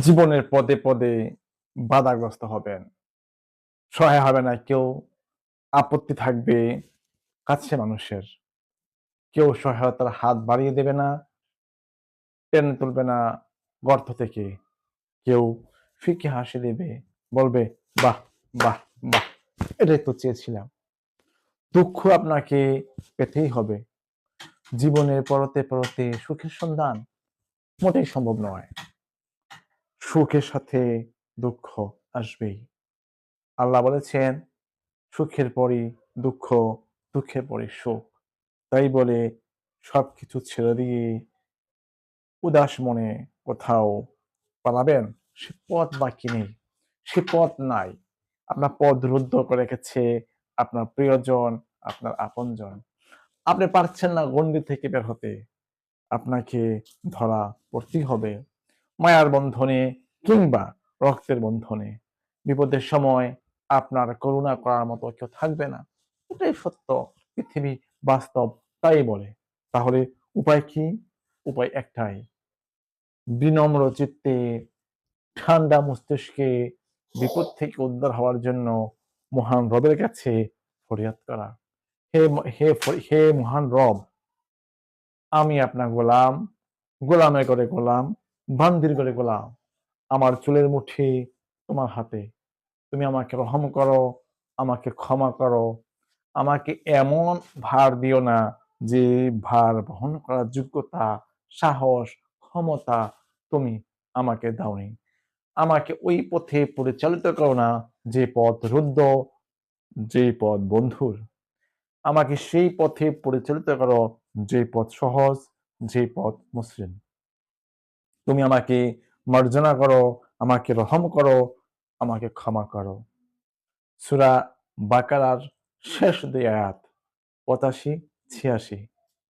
জীবনের পদে পদে বাধাগ্রস্ত হবেন। সহায় হবে না, কেউ আপত্তি থাকবে কাছে মানুষের। কেউ সহায়তার হাত বাড়িয়ে দেবে না, টেনে তুলবে না গর্ত থেকে। কেউ ফিকে হাসি দেবে, বলবে, বাহ বাহ বাহ। এটাই তো চেয়েছিলাম। দুঃখ আপনাকে পেতেই হবে। জীবনের পরতে পরতে সুখের সন্ধান মোটেই সম্ভব নয়। সুখের সাথে দুঃখ আসবেই। আল্লাহ বলেছেন, সুখের পরই দুঃখ, দুঃখের পরই সুখ। তাই বলে সব কিছু ছেড়ে দিয়ে উদাস মনে কোথাও পালাবেন? সে পথ বাকি নেই। সে পথ নাই। আপনার পথ রুদ্ধ করে রেখেছে আপনার প্রিয়জন, আপনার আপনজন। আপনি পারছেন না গণ্ডি থেকে বের হতে। আপনাকে ধরা পড়তেই হবে। মায়ার বন্ধনে কিংবা রক্তের বন্ধনে। বিপদের সময় আপনার করুণা করার মতো কেউ থাকবে না। এটাই সত্য। পৃথিবী বাস্তব তাই বলে। তাহলে উপায় কি? উপায় একটাই। বিনম্র চিত্তে, ঠান্ডা মস্তিষ্কে বিপদ থেকে উদ্ধার হওয়ার জন্য মহান রবের কাছে ফরিয়াদ করা। হে হে হে মহান রব, আমি আপনার গোলাম। গোলামে করে গোলাম, বান্দির করে গোলাম। আমার চুলের মুঠি তোমার হাতে। তুমি আমাকে রহম করো, আমাকে ক্ষমা করো। আমাকে এমন ভার দিও না যে ভার বহন করার যোগ্যতা, সাহস, ক্ষমতা তুমি আমাকে দাওনি। আমাকে ওই পথে পরিচালিত করো না যে পথ রুদ্ধ, যে পথ বন্ধুর। আমাকে সেই পথে পরিচালিত করো যে পথ সহজ, যে পথ মসৃণ। তুমি আমাকে মার্জনা করো আমাকে রহম করো আমাকে ক্ষমা করো। সুরা বাকারার শেষ দেয়াত পঁচাশি ছিয়াশি।